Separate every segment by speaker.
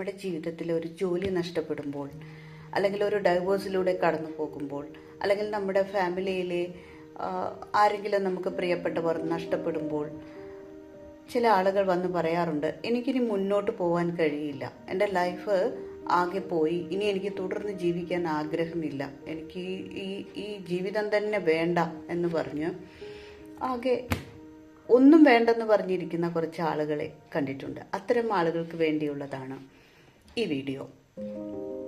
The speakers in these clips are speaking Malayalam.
Speaker 1: നമ്മുടെ ജീവിതത്തിൽ ഒരു ജോലി നഷ്ടപ്പെടുമ്പോൾ അല്ലെങ്കിൽ ഒരു ഡൈവോഴ്സിലൂടെ കടന്നു പോകുമ്പോൾ അല്ലെങ്കിൽ നമ്മുടെ ഫാമിലിയിലെ ആരെങ്കിലും നമുക്ക് പ്രിയപ്പെട്ടവർ നഷ്ടപ്പെടുമ്പോൾ ചില ആളുകൾ വന്ന് പറയാറുണ്ട് എനിക്കിനി മുന്നോട്ട് പോകാൻ കഴിയില്ല. എന്റെ ലൈഫ് ആകെ പോയി. ഇനി എനിക്ക് തുടർന്ന് ജീവിക്കാൻ ആഗ്രഹമില്ല. എനിക്ക് ഈ- ഈ ജീവിതം തന്നെ വേണ്ട എന്ന് പറഞ്ഞ് ആകെ ഒന്നും വേണ്ടെന്ന് പറഞ്ഞിരിക്കുന്ന കുറച്ച് ആളുകളെ കണ്ടിട്ടുണ്ട്. അത്തരം ആളുകൾക്ക് വേണ്ടിയുള്ളതാണ് ഈ വീഡിയോ.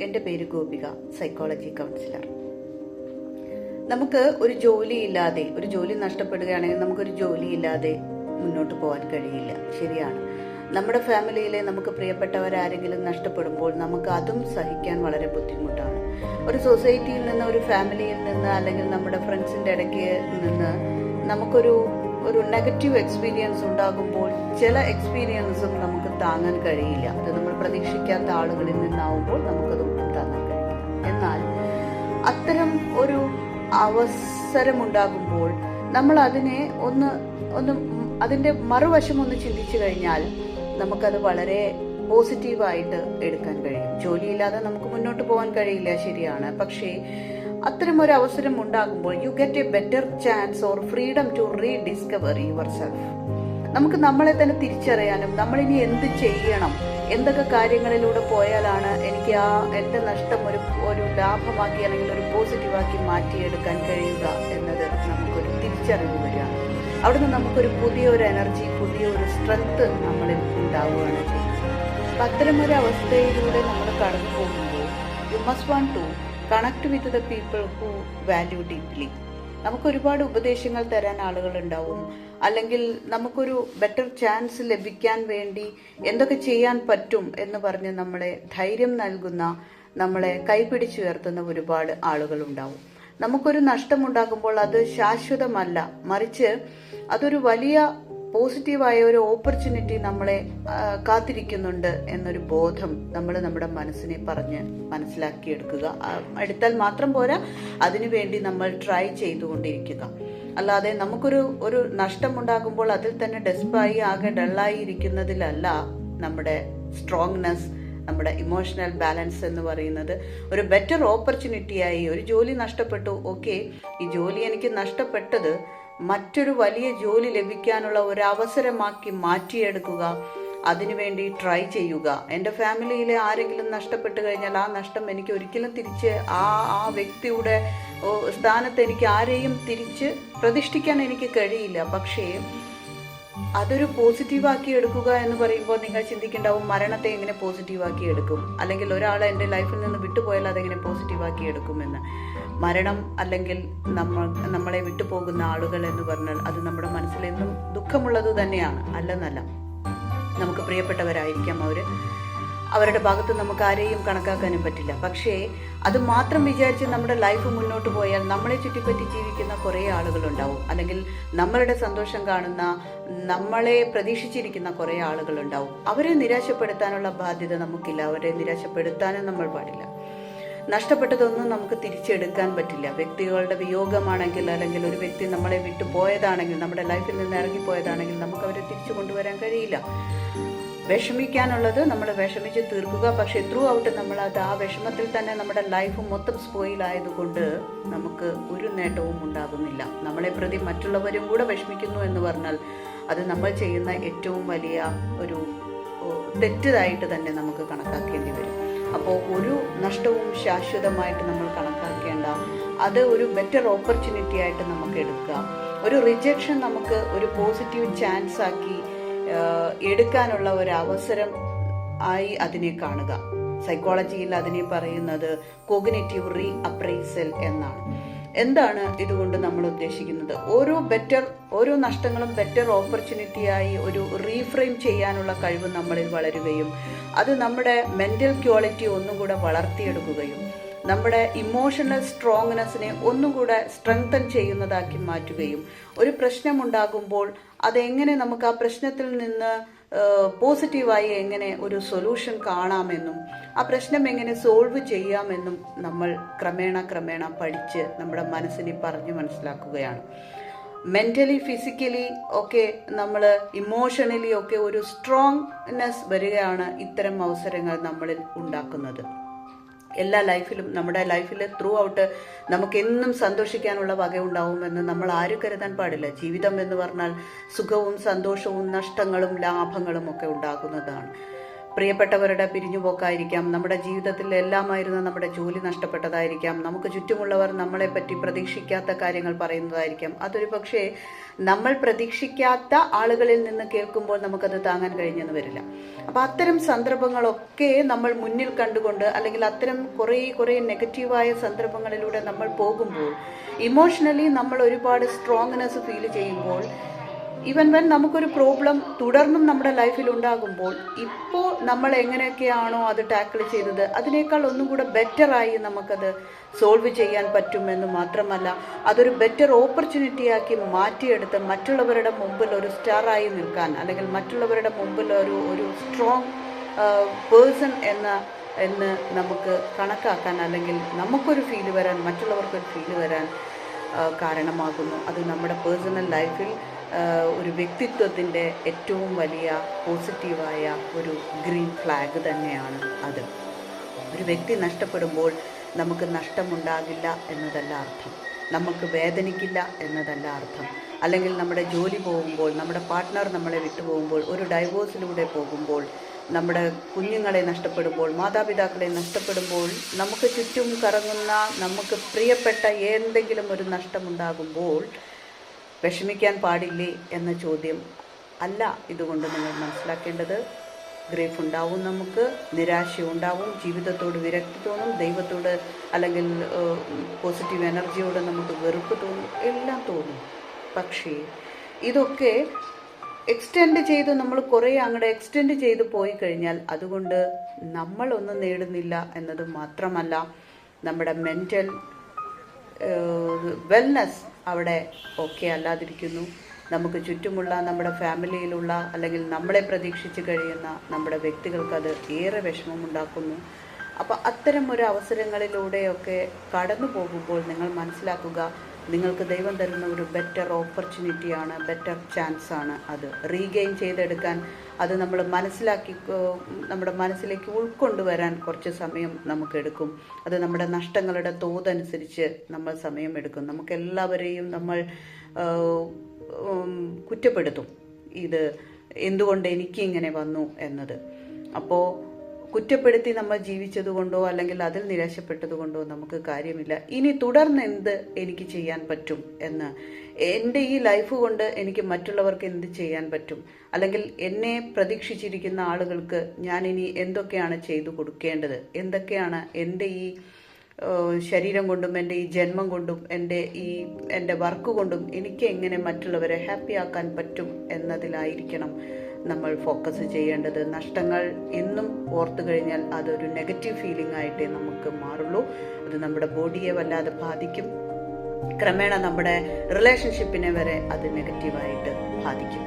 Speaker 1: എന്റെ പേര് ഗോപിക സൈക്കോളജി കൗൺസിലർ നമുക്ക് ഒരു ജോലി ഇല്ലാതെ ഒരു ജോലി നഷ്ടപ്പെടുകയാണെങ്കിൽ നമുക്കൊരു ജോലി ഇല്ലാതെ മുന്നോട്ട് പോകാൻ കഴിയില്ല. ശരിയാണ്. നമ്മുടെ ഫാമിലിയിലെ നമുക്ക് പ്രിയപ്പെട്ടവരാരെങ്കിലും നഷ്ടപ്പെടുമ്പോൾ നമുക്ക് അതും സഹിക്കാൻ വളരെ ബുദ്ധിമുട്ടാണ്. ഒരു സൊസൈറ്റിയിൽ നിന്ന് ഒരു ഫാമിലിയിൽ നിന്ന് അല്ലെങ്കിൽ നമ്മുടെ ഫ്രണ്ട്സിന്റെ ഇടയ്ക്ക് നിന്ന് നമുക്കൊരു ഒരു നെഗറ്റീവ് എക്സ്പീരിയൻസ് ഉണ്ടാകുമ്പോൾ ചില എക്സ്പീരിയൻസും നമുക്ക് താങ്ങാൻ കഴിയില്ല. അത് നമ്മൾ പ്രതീക്ഷിക്കാത്ത ആളുകളിൽ നിന്നാവുമ്പോൾ നമുക്കത് താങ്ങാൻ കഴിയില്ല. എന്നാൽ അത്തരം ഒരു അവസരമുണ്ടാകുമ്പോൾ നമ്മൾ അതിനെ ഒന്ന് ഒന്ന് അതിന്റെ മറുവശം ഒന്ന് ചിന്തിച്ചു കഴിഞ്ഞാൽ നമുക്കത് വളരെ പോസിറ്റീവായിട്ട് എടുക്കാൻ കഴിയും. ജോലിയില്ലാതെ നമുക്ക് മുന്നോട്ട് പോകാൻ കഴിയില്ല ശരിയാണ്. പക്ഷേ അത്തരം ഒരു അവസരം ഉണ്ടാകുമ്പോൾ you get a better chance or freedom to rediscover your self നമുക്ക് നമ്മളെ തന്നെ തിരിച്ചറിയാനും നമ്മളിനി എന്ത് ചെയ്യണം എന്തൊക്കെ കാര്യങ്ങളിലൂടെ പോയാലാണ് എനിക്ക് ആ എന്റെ നഷ്ടം ഒരു ഒരു ലാഭമാക്കി അല്ലെങ്കിൽ ഒരു പോസിറ്റീവാക്കി മാറ്റിയെടുക്കാൻ കഴിയുക എന്നത് നമുക്കൊരു തിരിച്ചറിവ് വരികയാണ്. അവിടുന്ന് നമുക്കൊരു പുതിയൊരു എനർജി പുതിയൊരു സ്ട്രെങ്ത് നമ്മളിൽ ഉണ്ടാവുകയാണ് ചെയ്യുന്നത്. അപ്പം അത്തരമൊരു അവസ്ഥയിലൂടെ നമ്മൾ കടന്നു പോകുമ്പോൾ you must want to connect with the people who value deeply നമുക്ക് ഒരുപാട് ഉപദേശങ്ങൾ തരാൻ ആളുകളുണ്ടാവും. അല്ലെങ്കിൽ നമുക്കൊരു ബെറ്റർ ചാൻസ് ലഭിക്കാൻ വേണ്ടി എന്തൊക്കെ ചെയ്യാൻ പറ്റും എന്ന് പറഞ്ഞ് നമ്മളെ ധൈര്യം നൽകുന്ന നമ്മളെ കൈപിടിച്ചുയർത്തുന്ന ഒരുപാട് ആളുകളുണ്ടാവും. നമുക്കൊരു നഷ്ടമുണ്ടാകുമ്പോൾ അത് ശാശ്വതമല്ല. മറിച്ച് അതൊരു വലിയ പോസിറ്റീവായ ഒരു ഓപ്പർച്യൂണിറ്റി നമ്മളെ കാത്തിരിക്കുന്നുണ്ട് എന്നൊരു ബോധം നമ്മൾ നമ്മുടെ മനസ്സിനെ പറഞ്ഞ് മനസ്സിലാക്കിയെടുക്കുക. എടുത്താൽ മാത്രം പോരാ അതിനുവേണ്ടി നമ്മൾ ട്രൈ ചെയ്തുകൊണ്ടിരിക്കുക. അല്ലാതെ നമുക്കൊരു ഒരു നഷ്ടമുണ്ടാകുമ്പോൾ അതിൽ തന്നെ ഡെസ്പായി ആകെ ഡള്ളായി ഇരിക്കുന്നതിലല്ല നമ്മുടെ സ്ട്രോങ്നെസ് നമ്മുടെ ഇമോഷണൽ ബാലൻസ് എന്ന് പറയുന്നത്. ഒരു ബെറ്റർ ഓപ്പർച്യൂണിറ്റിയായി ഒരു ജോലി നഷ്ടപ്പെട്ടു ഓക്കെ ഈ ജോലി എനിക്ക് നഷ്ടപ്പെട്ടത് മറ്റൊരു വലിയ ജോലി ലഭിക്കാനുള്ള ഒരു അവസരമാക്കി മാറ്റിയെടുക്കുക അതിനുവേണ്ടി ട്രൈ ചെയ്യുക. എന്റെ ഫാമിലിയിലെ ആരെങ്കിലും നഷ്ടപ്പെട്ടു കഴിഞ്ഞാൽ ആ നഷ്ടം എനിക്ക് ഒരിക്കലും തിരിച്ച് ആ ആ വ്യക്തിയുടെ സ്ഥാനത്ത് എനിക്ക് ആരെയും തിരിച്ച് പ്രതിഷ്ഠിക്കാൻ എനിക്ക് കഴിയില്ല. പക്ഷേ അതൊരു പോസിറ്റീവാക്കി എടുക്കുക എന്ന് പറയുമ്പോൾ നിങ്ങൾ ചിന്തിക്കേണ്ടാവും മരണത്തെ എങ്ങനെ പോസിറ്റീവാക്കി എടുക്കും അല്ലെങ്കിൽ ഒരാൾ എന്റെ ലൈഫിൽ നിന്ന് വിട്ടുപോയാൽ അതെങ്ങനെ പോസിറ്റീവാക്കി എടുക്കുമെന്ന് മരണം അല്ലെങ്കിൽ നമ്മൾ നമ്മളെ വിട്ടുപോകുന്ന ആളുകൾ എന്ന് പറഞ്ഞാൽ അത് നമ്മുടെ മനസ്സിലെന്നും ദുഃഖമുള്ളത് തന്നെയാണ്. അല്ലെന്നല്ല. നമുക്ക് പ്രിയപ്പെട്ടവരായിരിക്കാം അവർ അവരുടെ ഭാഗത്ത് നമുക്ക് ആരെയും കണക്കാക്കാനും പറ്റില്ല. പക്ഷേ അത് മാത്രം വിചാരിച്ച് നമ്മുടെ ലൈഫ് മുന്നോട്ട് പോയാൽ നമ്മളെ ചുറ്റിപ്പറ്റി ജീവിക്കുന്ന കുറേ ആളുകളുണ്ടാവും. അല്ലെങ്കിൽ നമ്മളുടെ സന്തോഷം കാണുന്ന നമ്മളെ പ്രതീക്ഷിച്ചിരിക്കുന്ന കുറേ ആളുകളുണ്ടാവും. അവരെ നിരാശപ്പെടുത്താനുള്ള ബാധ്യത നമുക്കില്ല. അവരെ നിരാശപ്പെടുത്താനും നമ്മൾ പാടില്ല. നഷ്ടപ്പെട്ടതൊന്നും നമുക്ക് തിരിച്ചെടുക്കാൻ പറ്റില്ല. വ്യക്തികളുടെ വിയോഗമാണെങ്കിൽ അല്ലെങ്കിൽ ഒരു വ്യക്തി നമ്മളെ വിട്ടു പോയതാണെങ്കിൽ നമ്മുടെ ലൈഫിൽ നിന്ന് ഇറങ്ങിപ്പോയതാണെങ്കിൽ നമുക്ക് അവരെ തിരിച്ചു കൊണ്ടുവരാൻ കഴിയില്ല. വിഷമിക്കാനുള്ളത് നമ്മൾ വിഷമിച്ച് തീർക്കുക. പക്ഷേ ത്രൂ ഔട്ട് നമ്മൾ അത് ആ വിഷമത്തിൽ തന്നെ നമ്മുടെ ലൈഫ് മൊത്തം സ്പോയിലായതുകൊണ്ട് നമുക്ക് ഒരു നേട്ടവും ഉണ്ടാകുന്നില്ല. നമ്മളെ പ്രതി മറ്റുള്ളവരും കൂടെ വിഷമിക്കുന്നു എന്ന് പറഞ്ഞാൽ അത് നമ്മൾ ചെയ്യുന്ന ഏറ്റവും വലിയ ഒരു തെറ്റായിട്ട് തന്നെ നമുക്ക് കണക്കാക്കേണ്ടി വരും. അപ്പോൾ ഒരു നഷ്ടവും ശാശ്വതമായിട്ട് നമ്മൾ കണക്കാക്കേണ്ട. അത് ഒരു ബെറ്റർ ഓപ്പർച്യൂണിറ്റി ആയിട്ട് നമുക്ക് എടുക്കുക ഒരു റിജക്ഷൻ നമുക്ക് ഒരു പോസിറ്റീവ് ചാൻസ് ആക്കി എടുക്കാനുള്ള ഒരു അവസരം ആയി അതിനെ കാണുക. സൈക്കോളജിയിൽ അതിനെ പറയുന്നത് കോഗ്നേറ്റീവ് റീ അപ്രൈസൽ എന്നാണ്. എന്താണ് ഇതുകൊണ്ട് നമ്മൾ ഉദ്ദേശിക്കുന്നത്? ഓരോ ബെറ്റർ ഓരോ നഷ്ടങ്ങളും ബെറ്റർ ഓപ്പർച്യൂണിറ്റിയായി ഒരു റീഫ്രെയിം ചെയ്യാനുള്ള കഴിവ് നമ്മളിൽ വളരുകയും അത് നമ്മുടെ മെന്റൽ ക്വാളിറ്റി ഒന്നും കൂടെ വളർത്തിയെടുക്കുകയും നമ്മുടെ ഇമോഷണൽ സ്ട്രോങ്നെസ്സിനെ ഒന്നും കൂടെ സ്ട്രെങ്തൻ ചെയ്യുന്നതാക്കി മാറ്റുകയും ഒരു പ്രശ്നമുണ്ടാകുമ്പോൾ അതെങ്ങനെ നമുക്ക് ആ പ്രശ്നത്തിൽ നിന്ന് പോസിറ്റീവായി എങ്ങനെ ഒരു സൊല്യൂഷൻ കാണാമെന്നും ആ പ്രശ്നം എങ്ങനെ സോൾവ് ചെയ്യാമെന്നും നമ്മൾ ക്രമേണ ക്രമേണ പഠിച്ച് നമ്മുടെ മനസ്സിനെ പറഞ്ഞു മനസ്സിലാക്കുകയാണ്. മെന്റലി ഫിസിക്കലി ഒക്കെ നമ്മൾ ഇമോഷണലി ഒക്കെ ഒരു സ്ട്രോങ്നെസ് വരികയാണ് ഇത്തരം അവസരങ്ങൾ നമ്മളിൽ ഉണ്ടാക്കുന്നത്. എല്ലാ ലൈഫിലും നമ്മുടെ ലൈഫിൽ ത്രൂ ഔട്ട് നമുക്ക് എന്നും സന്തോഷിക്കാനുള്ള വകയുണ്ടാവുമെന്ന് നമ്മൾ ആരും കരുതാൻ പാടില്ല. ജീവിതം എന്ന് പറഞ്ഞാൽ സുഖവും സന്തോഷവും നഷ്ടങ്ങളും ലാഭങ്ങളും ഒക്കെ ഉണ്ടാകുന്നതാണ്. പ്രിയപ്പെട്ടവരുടെ പിരിഞ്ഞുപോക്കായിരിക്കാം. നമ്മുടെ ജീവിതത്തിൽ എല്ലാമായിരുന്ന നമ്മുടെ ജോലി നഷ്ടപ്പെട്ടതായിരിക്കാം. നമുക്ക് ചുറ്റുമുള്ളവർ നമ്മളെപ്പറ്റി പ്രതീക്ഷിക്കാത്ത കാര്യങ്ങൾ പറയുന്നതായിരിക്കാം. അതൊരു പക്ഷേ നമ്മൾ പ്രതീക്ഷിക്കാത്ത ആളുകളിൽ നിന്ന് കേൾക്കുമ്പോൾ നമുക്കത് താങ്ങാൻ കഴിഞ്ഞെന്ന് വരില്ല. അപ്പോൾ അത്തരം സന്ദർഭങ്ങളൊക്കെ നമ്മൾ മുന്നിൽ കണ്ടുകൊണ്ട് അല്ലെങ്കിൽ അത്തരം കുറേ കുറേ നെഗറ്റീവായ സന്ദർഭങ്ങളിലൂടെ നമ്മൾ പോകുമ്പോൾ ഇമോഷണലി നമ്മൾ ഒരുപാട് സ്ട്രോങ്നെസ് ഫീൽ ചെയ്യുമ്പോൾ ഈവൻ വെൻ നമുക്കൊരു പ്രോബ്ലം തുടർന്നും നമ്മുടെ ലൈഫിൽ ഉണ്ടാകുമ്പോൾ ഇപ്പോൾ നമ്മൾ എങ്ങനെയൊക്കെയാണോ അത് ടാക്കിൾ ചെയ്തത് അതിനേക്കാൾ ഒന്നും കൂടെ ബെറ്ററായി നമുക്കത് സോൾവ് ചെയ്യാൻ പറ്റുമെന്ന് മാത്രമല്ല അതൊരു ബെറ്റർ ഓപ്പർച്യൂണിറ്റി ആക്കി മാറ്റിയെടുത്ത് മറ്റുള്ളവരുടെ മുമ്പിൽ ഒരു സ്റ്റാറായി നിൽക്കാൻ അല്ലെങ്കിൽ മറ്റുള്ളവരുടെ മുമ്പിൽ ഒരു ഒരു സ്ട്രോങ് പേഴ്സൺ എന്ന എന്ന് നമുക്ക് കണക്കാക്കാൻ അല്ലെങ്കിൽ നമുക്കൊരു ഫീൽ വരാൻ മറ്റുള്ളവർക്കൊരു ഫീൽ വരാൻ കാരണമാകുന്നു. അത് നമ്മുടെ പേഴ്സണൽ ലൈഫിൽ ഒരു വ്യക്തിത്വത്തിന്റെ ഏറ്റവും വലിയ പോസിറ്റീവായ ഒരു ഗ്രീൻ ഫ്ലാഗ് തന്നെയാണ് അത്. ഒരു വ്യക്തി നഷ്ടപ്പെടുമ്പോൾ നമുക്ക് നഷ്ടമുണ്ടാകില്ല എന്നതല്ല അർത്ഥം. നമുക്ക് വേദനിക്കില്ല എന്നതല്ല അർത്ഥം. അല്ലെങ്കിൽ നമ്മുടെ ജോലി പോകുമ്പോൾ നമ്മുടെ പാർട്ട്ണർ നമ്മളെ വിട്ടുപോകുമ്പോൾ ഒരു ഡൈവോഴ്സിലൂടെ പോകുമ്പോൾ നമ്മുടെ കുഞ്ഞുങ്ങളെ നഷ്ടപ്പെടുമ്പോൾ മാതാപിതാക്കളെ നഷ്ടപ്പെടുമ്പോൾ നമുക്ക് ചുറ്റും കറങ്ങുന്ന നമുക്ക് പ്രിയപ്പെട്ട എന്തെങ്കിലും ഒരു നഷ്ടമുണ്ടാകുമ്പോൾ വിഷമിക്കാൻ പാടില്ലേ എന്ന ചോദ്യം അല്ല ഇതുകൊണ്ട് നിങ്ങൾ മനസ്സിലാക്കേണ്ടത്. ഗ്രേഫ് ഉണ്ടാവും നമുക്ക് നിരാശ ഉണ്ടാവും ജീവിതത്തോട് വിരക്തി തോന്നും ദൈവത്തോട് അല്ലെങ്കിൽ പോസിറ്റീവ് എനർജിയോട് നമുക്ക് വെറുപ്പ് തോന്നും എല്ലാം തോന്നും. പക്ഷേ ഇതൊക്കെ എക്സ്റ്റെൻഡ് ചെയ്ത് നമ്മൾ കുറേ അങ്ങോട്ട് എക്സ്റ്റെൻഡ് ചെയ്ത് പോയി കഴിഞ്ഞാൽ അതുകൊണ്ട് നമ്മളൊന്നും നേടുന്നില്ല എന്നത് മാത്രമല്ല നമ്മുടെ മെന്റൽ വെൽനെസ് അവിടെ ഓക്കെ അല്ലാതിരിക്കുന്നു. നമുക്ക് ചുറ്റുമുള്ള നമ്മുടെ ഫാമിലിയിലുള്ള അല്ലെങ്കിൽ നമ്മളെ പ്രതീക്ഷിച്ച് കഴിയുന്ന നമ്മുടെ വ്യക്തികൾക്കത് ഏറെ വിഷമമുണ്ടാക്കുന്നു അപ്പോൾ അത്തരം ഒരു അവസരങ്ങളിലൂടെയൊക്കെ കടന്നു പോകുമ്പോൾ നിങ്ങൾ മനസ്സിലാക്കുക നിങ്ങൾക്ക് ദൈവം തരുന്ന ഒരു ബെറ്റർ ഓപ്പർച്യൂണിറ്റിയാണ് ബെറ്റർ ചാൻസ് ആണ് അത്. റീഗെയിൻ ചെയ്തെടുക്കാൻ അത് നമ്മൾ മനസ്സിലാക്കി നമ്മുടെ മനസ്സിലേക്ക് ഉൾക്കൊണ്ടുവരാൻ കുറച്ച് സമയം നമുക്കെടുക്കും. അത് നമ്മുടെ നഷ്ടങ്ങളുടെ തോതനുസരിച്ച് നമ്മൾ സമയം എടുക്കും. നമുക്ക് എല്ലാവരെയും നമ്മൾ കുറ്റപ്പെടുത്തും. ഇത് എന്തുകൊണ്ട് എനിക്ക് ഇങ്ങനെ വന്നു എന്നത്. അപ്പോൾ കുറ്റപ്പെടുത്തി നമ്മൾ ജീവിച്ചതുകൊണ്ടോ അല്ലെങ്കിൽ അതിൽ നിരാശപ്പെട്ടതുകൊണ്ടോ നമുക്ക് കാര്യമില്ല. ഇനി തുടർന്ന് എന്ത് എനിക്ക് ചെയ്യാൻ പറ്റും എന്ന്? എന്റെ ഈ ലൈഫ് കൊണ്ട് എനിക്ക് മറ്റുള്ളവർക്ക് എന്ത് ചെയ്യാൻ പറ്റും? അല്ലെങ്കിൽ എന്നെ പ്രതീക്ഷിച്ചിരിക്കുന്ന ആളുകൾക്ക് ഞാൻ ഇനി എന്തൊക്കെയാണ് ചെയ്തു കൊടുക്കേണ്ടത്? എന്തൊക്കെയാണ് എന്റെ ഈ ശരീരം കൊണ്ടും എന്റെ ഈ ജന്മം കൊണ്ടും എന്റെ ഈ എന്റെ വർക്ക് കൊണ്ടും എനിക്ക് എങ്ങനെ മറ്റുള്ളവരെ ഹാപ്പി ആക്കാൻ പറ്റും എന്നതിലായിരിക്കണം. നമ്മൾ ഫോക്കസ് ചെയ്യേണ്ടത് നഷ്ടങ്ങൾ എന്നും ഓർത്തു കഴിഞ്ഞാൽ അതൊരു നെഗറ്റീവ് ഫീലിംഗ് ആയിട്ടേ നമുക്ക് മാറുള്ളൂ. അത് നമ്മുടെ ബോഡിയെ വല്ലാതെ ബാധിക്കും. ക്രമേണ നമ്മുടെ റിലേഷൻഷിപ്പിനെ വരെ അത് നെഗറ്റീവായിട്ട് ബാധിക്കും.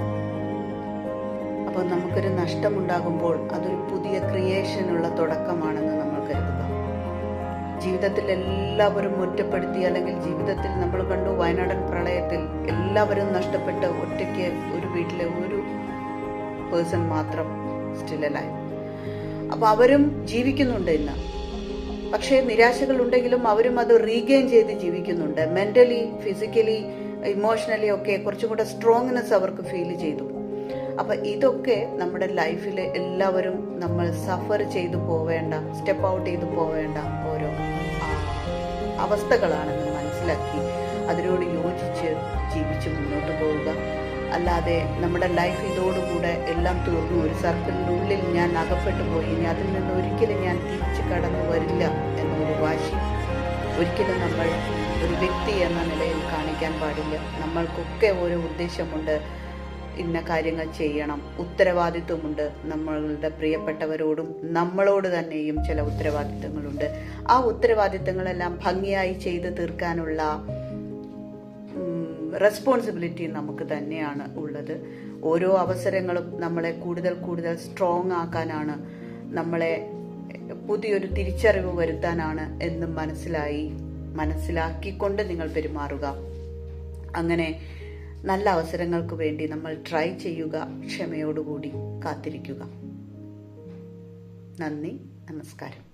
Speaker 1: അപ്പോൾ നമുക്കൊരു നഷ്ടമുണ്ടാകുമ്പോൾ അതൊരു പുതിയ ക്രിയേഷനുള്ള തുടക്കമാണെന്ന് നമ്മൾ കരുതുക. ജീവിതത്തിൽ എല്ലാവരും ഒറ്റപ്പെടുത്തി അല്ലെങ്കിൽ ജീവിതത്തിൽ നമ്മൾ കണ്ടു വയനാടൻ പ്രളയത്തിൽ എല്ലാവരും നഷ്ടപ്പെട്ട് ഒറ്റയ്ക്ക് ഒരു വീട്ടിലെ ഒരു പേഴ്സൺ മാത്രം സ്റ്റിൽ അലൈവ് അപ്പോൾ അവരും ജീവിക്കുന്നുണ്ട് ഇന്ന്. പക്ഷേ നിരാശകൾ ഉണ്ടെങ്കിലും അവരും അത് റീഗെയിൻ ചെയ്ത് ജീവിക്കുന്നുണ്ട്. മെന്റലി ഫിസിക്കലി ഇമോഷണലി ഒക്കെ കുറച്ചും കൂടെ സ്ട്രോങ്നെസ് അവർക്ക് ഫീൽ ചെയ്തു. അപ്പം ഇതൊക്കെ നമ്മുടെ ലൈഫിൽ എല്ലാവരും നമ്മൾ സഫർ ചെയ്തു പോവേണ്ട സ്റ്റെപ്പ് ഔട്ട് ചെയ്തു പോവേണ്ട ഓരോ അവസ്ഥകളാണെന്ന് മനസ്സിലാക്കി. അതിനോട് യോജിച്ച് ജീവിച്ച് മുന്നോട്ട് പോവുക. അല്ലാതെ നമ്മുടെ ലൈഫ് ഇതോടുകൂടെ എല്ലാം തീർന്നു. ഒരു സർക്കിളിനുള്ളിൽ ഞാൻ അകപ്പെട്ടു പോയി. ഇനി അതിൽ നിന്ന് ഒരിക്കലും ഞാൻ തിരിച്ച് കടന്നു വരില്ല എന്നൊരു വാശി ഒരിക്കലും നമ്മൾ ഒരു വ്യക്തി എന്ന നിലയിൽ കാണിക്കാൻ പാടില്ല. നമ്മൾക്കൊക്കെ ഓരോ ഉദ്ദേശമുണ്ട് ഇന്ന കാര്യങ്ങൾ ചെയ്യണം. ഉത്തരവാദിത്വമുണ്ട് നമ്മളുടെ പ്രിയപ്പെട്ടവരോടും നമ്മളോട് തന്നെയും ചില ഉത്തരവാദിത്തങ്ങളുണ്ട്. ആ ഉത്തരവാദിത്തങ്ങളെല്ലാം ഭംഗിയായി ചെയ്ത് തീർക്കാനുള്ള റെസ്പോൺസിബിലിറ്റി നമുക്ക് തന്നെയാണ് ഉള്ളത്. ഓരോ അവസരങ്ങളും നമ്മളെ കൂടുതൽ കൂടുതൽ സ്ട്രോങ് ആക്കാനാണ് നമ്മളെ പുതിയൊരു തിരിച്ചറിവ് വരുത്താനാണ് എന്ന് മനസ്സിലായി മനസ്സിലാക്കിക്കൊണ്ട് നിങ്ങൾ പെരുമാറുക. അങ്ങനെ നല്ല അവസരങ്ങൾക്ക് വേണ്ടി നമ്മൾ ട്രൈ ചെയ്യുക ക്ഷമയോടുകൂടി കാത്തിരിക്കുക. നന്ദി നമസ്കാരം.